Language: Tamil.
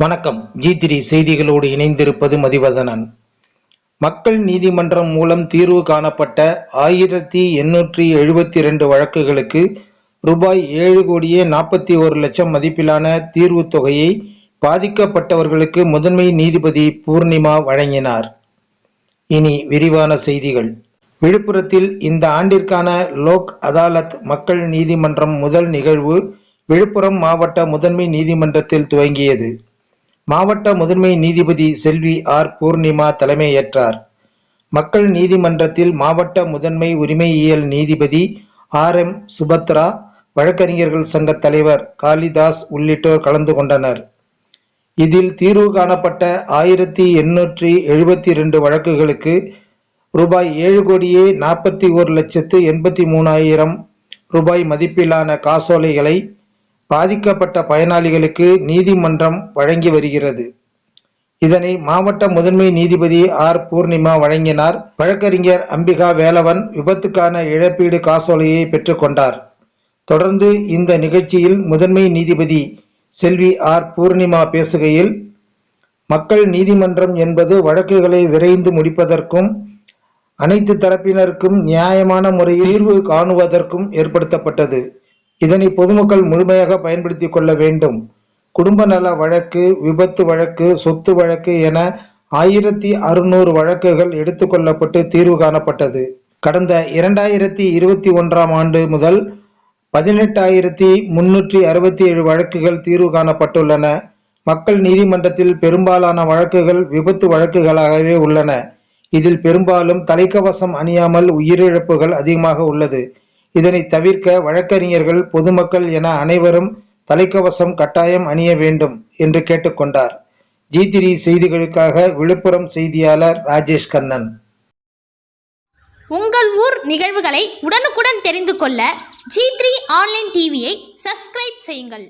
வணக்கம். ஜி த்ரீ செய்திகளோடு இணைந்திருப்பது மதிவதனன். மக்கள் நீதிமன்றம் மூலம் தீர்வு காணப்பட்ட ஆயிரத்தி எண்ணூற்றி எழுபத்தி ரெண்டு வழக்குகளுக்கு ரூபாய் ஏழு கோடியே நாற்பத்தி ஒரு லட்சம் மதிப்பிலான தீர்வு தொகையை பாதிக்கப்பட்டவர்களுக்கு முதன்மை நீதிபதி பூர்ணிமா வழங்கினார். இனி விரிவான செய்திகள். விழுப்புரத்தில் இந்த ஆண்டிற்கான லோக் அதாலத் மக்கள் நீதிமன்றம் முதல் நிகழ்வு விழுப்புரம் மாவட்ட முதன்மை நீதிமன்றத்தில் துவங்கியது. மாவட்ட முதன்மை நீதிபதி செல்வி ஆர். பூர்ணிமா தலைமையேற்றார். மக்கள் நீதிமன்றத்தில் மாவட்ட முதன்மை உரிமையியல் நீதிபதி ஆர். எம். சுபத்ரா வழக்கறிஞர்கள் சங்க தலைவர் காளிதாஸ் உள்ளிட்டோர் கலந்து கொண்டனர். இதில் தீர்வு காணப்பட்ட ஆயிரத்தி எண்ணூற்றி எழுபத்தி ரெண்டு வழக்குகளுக்கு ரூபாய் ஏழு கோடியே நாற்பத்தி ஒரு லட்சத்து எண்பத்தி மூணாயிரம் ரூபாய் மதிப்பிலான காசோலைகளை பாதிக்கப்பட்ட பயனாளிகளுக்கு நீதிமன்றம் வழங்கி வருகிறது. இதனை மாவட்ட முதன்மை நீதிபதி ஆர். பூர்ணிமா வழங்கினார். வழக்கறிஞர் அம்பிகா வேலவன் விபத்துக்கான இழப்பீடு காசோலையை பெற்றுக்கொண்டார். தொடர்ந்து இந்த நிகழ்ச்சியில் முதன்மை நீதிபதி செல்வி ஆர். பூர்ணிமா பேசுகையில் மக்கள் நீதிமன்றம் என்பது வழக்குகளை விரைந்து முடிப்பதற்கும் அனைத்து தரப்பினருக்கும் நியாயமான முறையில் தீர்வு காணுவதற்கும் ஏற்படுத்தப்பட்டது. இதனை பொதுமக்கள் முழுமையாக பயன்படுத்திக் கொள்ள வேண்டும். குடும்ப நல வழக்கு விபத்து வழக்கு சொத்து வழக்கு என ஆயிரத்தி அறுநூறு வழக்குகள் எடுத்துக்கொள்ளப்பட்டு தீர்வு காணப்பட்டது. கடந்த இரண்டாயிரத்தி இருபத்தி ஒன்றாம் ஆண்டு முதல் பதினெட்டாயிரத்தி முன்னூற்றி அறுபத்தி ஏழு வழக்குகள் தீர்வு காணப்பட்டுள்ளன. மக்கள் நீதிமன்றத்தில் பெரும்பாலான வழக்குகள் விபத்து வழக்குகளாகவே உள்ளன. இதில் பெரும்பாலும் தலைக்கவசம் அணியாமல் உயிரிழப்புகள் அதிகமாக உள்ளது. இதனை தவிர்க்க வழக்கறிஞர்கள் பொதுமக்கள் என அனைவரும் தலைக்கவசம் கட்டாயம் அணிய வேண்டும் என்று கேட்டுக்கொண்டார் ஜி த்ரீ செய்திகளுக்காக விழுப்புரம் செய்தியாளர் ராஜேஷ் கண்ணன். உங்கள் ஊர் நிகழ்வுகளை உடனுக்குடன் தெரிந்து கொள்ள ஜி த்ரீ ஆன்லைன் டிவியை சப்ஸ்கிரைப் செய்யுங்கள்.